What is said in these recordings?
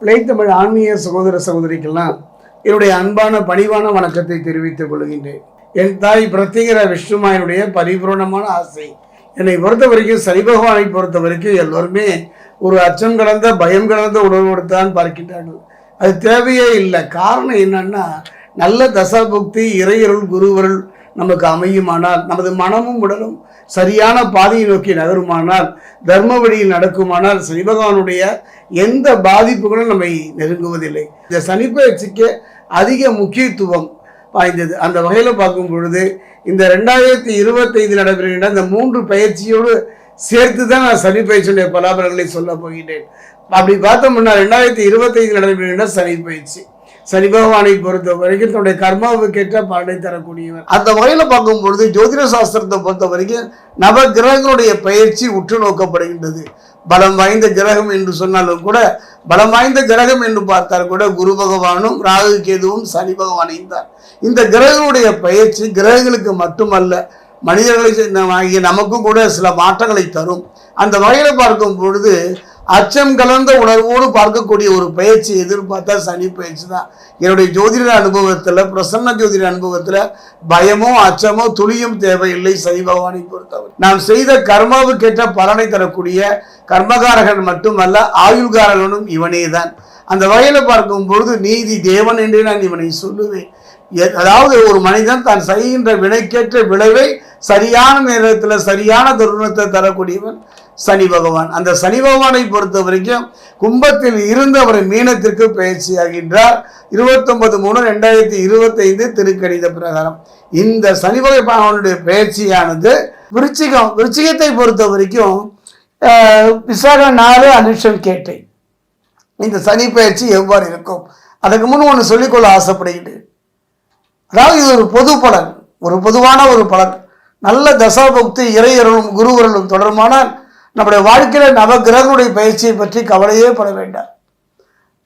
பிழைத்தமிழ் ஆன்மீக சகோதர சகோதரிக்கெல்லாம் என்னுடைய அன்பான பணிவான வணக்கத்தை தெரிவித்துக் கொள்கின்றேன். என் தாய் பிரத்திகர விஷ்ணுமாயனுடைய பரிபூர்ணமான ஆசை. என்னை பொறுத்த வரைக்கும் சனி பகவானை பொறுத்த வரைக்கும் எல்லோருமே ஒரு அச்சம் கலந்த பயம் கலந்த உணர்வோடு தான் பார்க்கின்றார்கள். அது தேவையே இல்லை. காரணம் என்னன்னா நல்ல தசாபுக்தி இறையருள் குருவருள் நமக்கு அமையுமானால் நமது மனமும் உடலும் சரியான பாதையை நோக்கி நகருமானால் தர்ம வழியில் நடக்குமானால் சனி பகவானுடைய எந்த பாதிப்புகளும் நம்மை நெருங்குவதில்லை. இந்த சனி பயிற்சிக்கு அதிக முக்கியத்துவம் வாய்ந்தது. அந்த வகையில் பார்க்கும் பொழுது இந்த ரெண்டாயிரத்தி இருபத்தைந்து நடைபெறுகின்ற இந்த மூன்று பயிற்சியோடு சேர்த்து தான் நான் சனி பயிற்சியுடைய பலாபலங்களை சொல்ல போகின்றேன். அப்படி பார்த்தோம்னா ரெண்டாயிரத்தி இருபத்தைந்து நடைபெறுகின்ற சனி பயிற்சி சனி பகவானை பொறுத்த வரைக்கும் தன்னுடைய கர்மாவுக்கேற்ற பலனை தரக்கூடியவர். அந்த வகையில் பார்க்கும் பொழுது ஜோதிட சாஸ்திரத்தை பொறுத்த வரைக்கும் நவ கிரகங்களுடைய பயிற்சி உற்று நோக்கப்படுகின்றது. பலம் வாய்ந்த கிரகம் என்று சொன்னாலும் கூட பலம் வாய்ந்த கிரகம் என்று பார்த்தால் கூட குரு பகவானும் ராகு கேதுவும் சனி பகவானையும் தான். இந்த கிரகங்களுடைய பயிற்சி கிரகங்களுக்கு மட்டுமல்ல மனிதர்களை ஆகிய நமக்கும் கூட சில மாற்றங்களை தரும். அந்த வகையில் பார்க்கும் பொழுது அச்சம் கலந்த உணர்வோடு பார்க்கக்கூடிய ஒரு பயிற்சி எதிர்பார்த்தா சனி பயிற்சி தான். என்னுடைய ஜோதிட அனுபவத்தில் பிரசன்ன ஜோதிட அனுபவத்தில் பயமோ அச்சமோ துளியும் தேவையில்லை சனி பகவானை பொறுத்தவரை. நாம் செய்த கர்மாவுக்கேற்ற பலனை தரக்கூடிய கர்மகாரகன் மட்டுமல்ல ஆயுள்காரகனும் இவனே தான் அந்த வகையில் பார்க்கும் பொழுது நீதி தேவன் என்றே நான் இவனை சொல்லுவேன். அதாவது ஒரு மனிதன் தான் செய்கின்ற வினைக்கேற்ற விளைவை சரியான நேரத்தில் சரியான தருணத்தை தரக்கூடியவன் சனி பகவான். அந்த சனி பகவானை பொறுத்த வரைக்கும் கும்பத்தில் இருந்து அவர் மீனத்திற்கு பயிற்சியாகின்றார். இருபத்தொன்பது மூணு ரெண்டாயிரத்தி இருபத்தைந்து திருக்கணித பிரகாரம். இந்த சனி பகவானுடைய பயிற்சியானது விருச்சிகம் விருச்சிகத்தை பொறுத்த வரைக்கும் விசாக நாலு அனுஷம் கேட்டை. இந்த சனி பயிற்சி எவ்வாறு இருக்கும்? அதுக்கு முன் ஒன்று சொல்லிக்கொள்ள ஆசைப்படுகின்றேன். அதாவது இது ஒரு பொது பலன் ஒரு பொதுவான ஒரு பலன். நல்ல தசாபக்தி இறையருளும் குருவருளும் தொடர்பானால் நம்முடைய வாழ்க்கையில் நவகிரகனுடைய பயிற்சியை பற்றி கவலையே பட வேண்டாம்.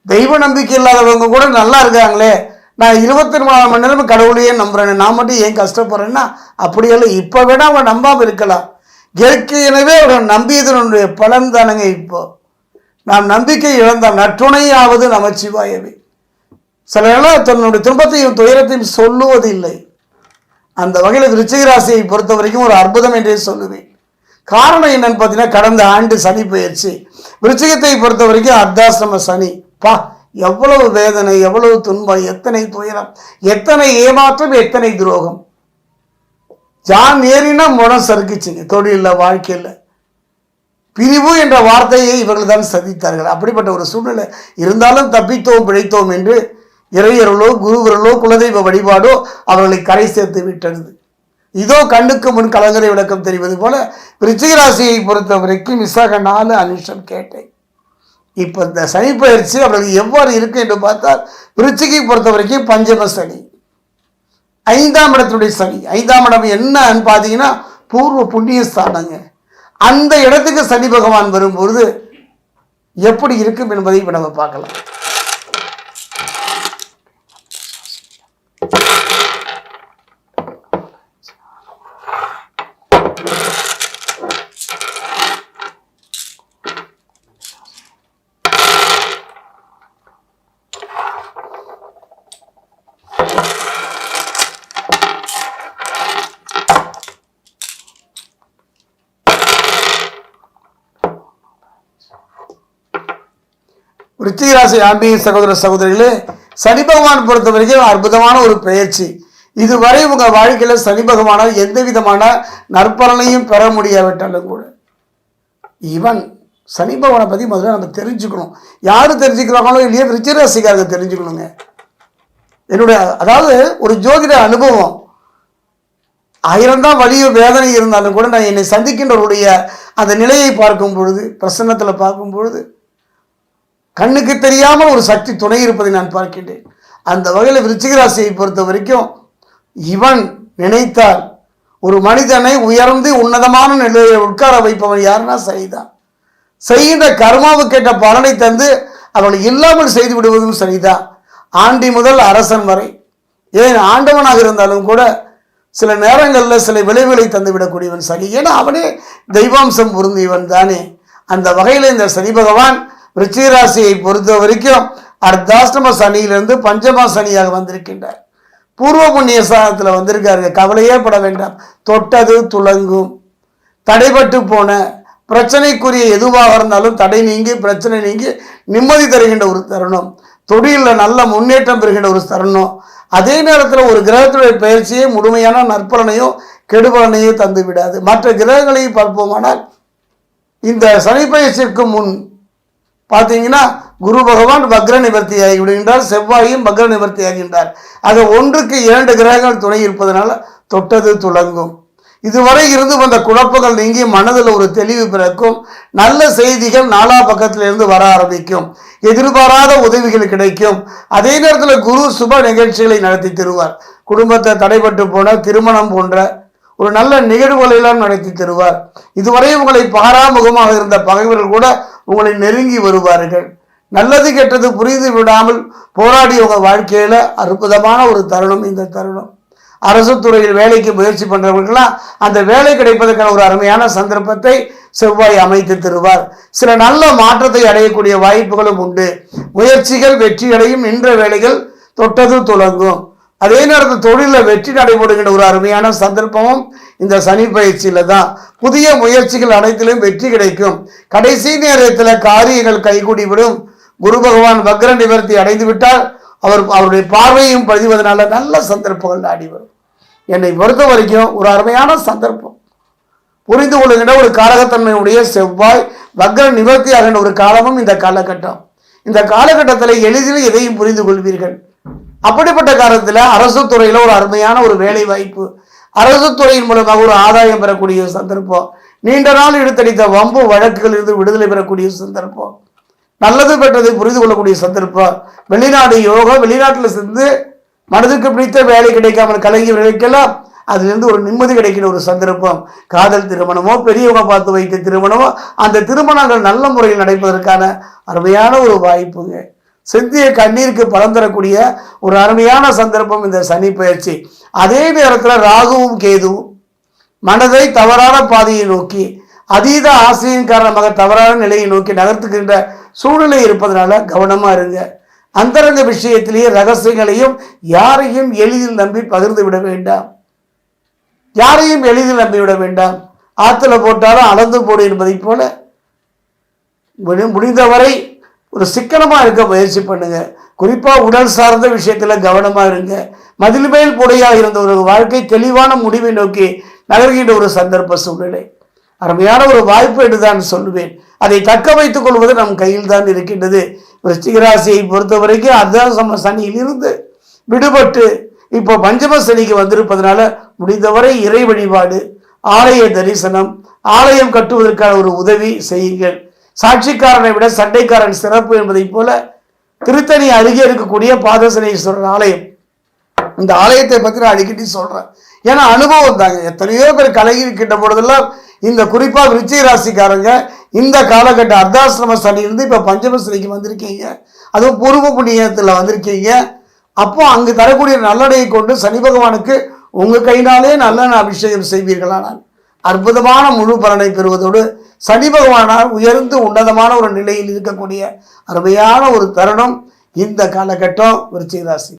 தெய்வ நம்பிக்கை இல்லாதவங்க கூட நல்லா இருக்காங்களே நான் இருபத்தி நாலு மணி நேரம் கடவுளையே நம்புறேன் நான் மட்டும் ஏன் கஷ்டப்படுறேன்னா அப்படியெல்லாம் இப்போ வேணால் அவன் நம்பாமல் இருக்கலாம். இயற்கையினவே அவன் நம்பியதனுடைய பலன் தானங்க இப்போ. நாம் நம்பிக்கை இழந்தால் நற்றுணையாவது நமச்சிவாயவே. சில நேரம் தன்னுடைய துன்பத்தையும் துயரத்தையும் சொல்லுவதில்லை. அந்த வகையில் விருச்சிக ராசியை பொறுத்த வரைக்கும் ஒரு அற்புதம் என்றே சொல்லுவேன் காரணம் என்னன்னு பார்த்தீங்கன்னா கடந்த ஆண்டு சனி பயிற்சி விருச்சிகத்தை பொறுத்த வரைக்கும் அர்த்தாசிரம சனி. பா எவ்வளவு வேதனை எவ்வளவு துன்பம் எத்தனை துயரம் எத்தனை ஏமாற்றம் எத்தனை துரோகம். ஜான் ஏறினா முடம் சறுக்குச்சுங்க தொழிலில் வாழ்க்கையில். பிரிவு என்ற வார்த்தையை இவர்கள் தான் சதித்தார்கள் அப்படிப்பட்ட ஒரு சூழ்நிலை. இருந்தாலும் தப்பித்தோம் பிழைத்தோம் என்று இறையர்களோ குருவர்களோ குலதெய்வ வழிபாடோ அவர்களை கரை சேர்த்து விட்டது. இதோ கண்ணுக்கு முன் கலங்கரை விளக்கம் தெரிவது போல விருச்சிக ராசியை பொறுத்த வரைக்கும் விசாக நாலு அனுஷம் கேட்டேன். இப்போ இந்த சனி பயிற்சி அவர்களுக்கு எவ்வாறு இருக்கு என்று பார்த்தால் விருச்சிகை பொறுத்த வரைக்கும் பஞ்சம சனி. ஐந்தாம் இடத்துடைய சனி. ஐந்தாம் இடம் என்னன்னு பார்த்தீங்கன்னா பூர்வ புண்ணிய ஸ்தானங்க. அந்த இடத்துக்கு சனி பகவான் வரும்பொழுது எப்படி இருக்கும் என்பதை இப்போ நம்ம பார்க்கலாம். ரிச்சிகராசி ராசி ஆன்மீக சகோதர சகோதரிகளே சனி பகவான் பொறுத்த வரைக்கும் அற்புதமான ஒரு பயிற்சி இதுவரை உங்கள் வாழ்க்கையில் சனி பகவானால் எந்த விதமான நற்பலனையும் பெற முடியாவிட்டாலும் கூட இவன் சனி பகவானை பற்றி முதல்ல நம்ம தெரிஞ்சுக்கணும். யார் தெரிஞ்சுக்கிறாங்களோ இல்லையோ ரிச்சிகராசிக்காரங்க தெரிஞ்சுக்கணுங்க. என்னுடைய அதாவது ஒரு ஜோதிட அனுபவம். ஆயிரம் தான் வலியும் வேதனை இருந்தாலும் கூட நான் என்னை சந்திக்கின்றவருடைய அந்த நிலையை பார்க்கும் பொழுது பிரசன்னத்தில் பார்க்கும் பொழுது கண்ணுக்கு தெரியாமல் ஒரு சக்தி துணை இருப்பதை நான் பார்க்கின்றேன். அந்த வகையில் விருச்சிகராசியை பொறுத்த வரைக்கும் இவன் நினைத்தால் ஒரு மனிதனை உயர்ந்து உன்னதமான நிலையை உட்கார வைப்பவன் யாருன்னா சரிதான் செய்கின்ற கர்மாவுக்கேற்ற பலனை தந்து அவளை இல்லாமல் செய்து விடுவதும் சரிதான் ஆண்டி முதல் அரசன் வரை. ஏன் ஆண்டவனாக இருந்தாலும் கூட சில நேரங்களில் சில விளைவுகளை தந்து விடக்கூடியவன் ஏன்னா அவனே தெய்வாம்சம் பொருந்தியவன் தானே. அந்த வகையில் இந்த சனி பகவான் விருச்சிகராசியை பொறுத்த வரைக்கும் அர்த்தாஷ்டம சனியிலிருந்து பஞ்சம சனியாக வந்திருக்கின்றார். பூர்வ புண்ணிய சாதத்தில் வந்திருக்காருங்க. கவலையே பட வேண்டாம். தொட்டது துலங்கும் தடைபட்டு போன பிரச்சனைக்குரிய எதுவாக இருந்தாலும் தடை நீங்கி பிரச்சனை நீங்கி நிம்மதி தருகின்ற ஒரு தருணம். தொழிலில் நல்ல முன்னேற்றம் பெறுகின்ற ஒரு தருணம். அதே நேரத்தில் ஒரு கிரகத்துடைய பயிற்சியை முழுமையான நற்பலனையும் கெடுபலனையும் தந்து விடாது மற்ற கிரகங்களை பார்ப்போமானால் இந்த சனி பயிற்சிக்கு முன் பார்த்தீங்கன்னா குரு பகவான் வக்ர நிவர்த்தி ஆகிவிடுகின்றார் செவ்வாயும் வக்ர நிவர்த்தி ஆகின்றார். ஆக ஒன்றுக்கு இரண்டு கிரகங்கள் துணை இருப்பதனால தொட்டது துலங்கும். இதுவரை இருந்து வந்த குழப்பங்கள் நீங்கி மனதில் ஒரு தெளிவு பிறக்கும். நல்ல செய்திகள் நாலா பக்கத்திலிருந்து வர ஆரம்பிக்கும். எதிர்பாராத உதவிகள் கிடைக்கும். அதே நேரத்தில் குரு சுப நிகழ்ச்சிகளை நடத்தி தருவார். குடும்பத்தை தடைபட்டு போன திருமணம் போன்ற ஒரு நல்ல நிகழ்வுகளெல்லாம் நடத்தி தருவார். இதுவரை உங்களை பாராமுகமாக இருந்த பகைவர்கள் கூட உங்களை நெருங்கி வருவார்கள். நல்லது கெட்டது புரிந்து விடாமல் போராடிய உங்கள் வாழ்க்கையில் அற்புதமான ஒரு தருணம் இந்த தருணம். அரசு துறையில் வேலைக்கு முயற்சி பண்ணுறவர்கள்லாம் அந்த வேலை கிடைப்பதற்கான ஒரு அருமையான சந்தர்ப்பத்தை செவ்வாய் அமைத்து தருவார். சில நல்ல மாற்றத்தை அடையக்கூடிய வாய்ப்புகளும் உண்டு. முயற்சிகள் வெற்றியடையும் நின்ற வேலைகள் தொட்டது துலங்கும். அதே நேரத்தில் தொழிலில் வெற்றி நடைபெறுகின்ற ஒரு அருமையான சந்தர்ப்பமும் இந்த சனி பயிற்சியில் தான். புதிய முயற்சிகள் அனைத்திலும் வெற்றி கிடைக்கும். கடைசி நேரத்தில் காரியங்கள் கைகூடிவிடும் குரு பகவான் வக்ர நிவர்த்தி அடைந்து விட்டால் அவர் அவருடைய பார்வையும் பதிவதனால நல்ல சந்தர்ப்பங்கள் நாடி வரும். என்னை பொறுத்த வரைக்கும் ஒரு அருமையான சந்தர்ப்பம். புரிந்து கொள்ளுகின்ற ஒரு காலகத்தன்மையுடைய செவ்வாய் வக்ர நிவர்த்தி ஆகின்ற ஒரு காலமும் இந்த காலகட்டம். இந்த காலகட்டத்தில் எளிதில் எதையும் புரிந்து கொள்வீர்கள். அப்படிப்பட்ட காலத்தில் அரசு துறையில் ஒரு அருமையான ஒரு வேலை வாய்ப்பு. அரசு துறையின் மூலமாக ஒரு ஆதாயம் பெறக்கூடிய சந்தர்ப்பம். நீண்ட நாள் இழுத்தடித்த வம்பு வழக்குகள் இருந்து விடுதலை பெறக்கூடிய சந்தர்ப்பம். நல்லது பெற்றதை புரிந்து கொள்ளக்கூடிய சந்தர்ப்பம். வெளிநாடு யோகா வெளிநாட்டில் சென்று மனதுக்கு பிடித்த வேலை கிடைக்காமல் கலங்கியவர்களுக்கெல்லாம் அதுலேருந்து ஒரு நிம்மதி கிடைக்கிற ஒரு சந்தர்ப்பம். காதல் திருமணமோ பெரியவங்க பார்த்து வைத்த திருமணமோ அந்த திருமணங்கள் நல்ல முறையில் நடப்பதற்கான அருமையான ஒரு வாய்ப்புங்க. செந்திய கண்ணீருக்கு பலன் தரக்கூடிய ஒரு அருமையான சந்தர்ப்பம் இந்த சனி பயிற்சி. அதே நேரத்தில் ராகுவும் கேதுவும் மனதை தவறான பாதையை நோக்கி அதீத ஆசையின் காரணமாக தவறான நிலையை நோக்கி நகர்த்துகின்ற சூழ்நிலை இருப்பதனால கவனமாக இருங்க. அந்தரங்க விஷயத்திலேயே ரகசியங்களையும் யாரையும் எளிதில் நம்பி பகிர்ந்து விட வேண்டாம். யாரையும் எளிதில் நம்பிவிட வேண்டாம். ஆற்றுல போட்டாலும் அளந்து போடு என்பதைப் போல முடிந்தவரை ஒரு சிக்கனமாக இருக்க முயற்சி பண்ணுங்கள் குறிப்பாக உடல் சார்ந்த விஷயத்தில் கவனமாக இருங்க. மதில் மேல் புடையாக இருந்த ஒரு வாழ்க்கை தெளிவான முடிவை நோக்கி நகர்கின்ற ஒரு சந்தர்ப்ப சூழ்நிலை. அருமையான ஒரு வாய்ப்பு என்று தான் சொல்லுவேன். அதை தக்க வைத்துக் கொள்வது நம் கையில் தான் இருக்கின்றது. விருச்சிகராசியை பொறுத்த வரைக்கும் அர்த்தாசம சனியில் இருந்து விடுபட்டு இப்போ பஞ்சம சனிக்கு வந்திருப்பதனால முடிந்தவரை இறை வழிபாடு ஆலய தரிசனம் ஆலயம் கட்டுவதற்கான ஒரு உதவி செய்யுங்கள். சாட்சிக்காரனை விட சண்டைக்காரன் சிறப்பு என்பதைப் போல திருத்தணி அருகே இருக்கக்கூடிய பாதசனேஸ்வரர் ஆலயம். இந்த ஆலயத்தை பற்றி நான் அடிக்கடி சொல்கிறேன் ஏன்னா அனுபவம் தாங்க. எத்தனையோ பேர் கலகி இருக்கின்ற பொழுதெல்லாம் இந்த குறிப்பாக விருச்சிக ராசிக்காரங்க இந்த காலகட்ட அர்த்தாசிரம சனிலிருந்து இப்போ பஞ்சம சிலைக்கு வந்திருக்கீங்க. அதுவும் பூர்வ புண்ணியத்தில் வந்திருக்கீங்க. அப்போ அங்கு தரக்கூடிய நல்லடையை கொண்டு சனி பகவானுக்கு உங்கள் கையினாலே நல்ல அபிஷேகம் செய்வீர்களானால் அற்புதமான முழு பலனை பெறுவதோடு சனி பகவானால் உயர்ந்து உன்னதமான ஒரு நிலையில் இருக்கக்கூடிய அருமையான ஒரு தருணம் இந்த காலகட்டம் விருச்சிக ராசி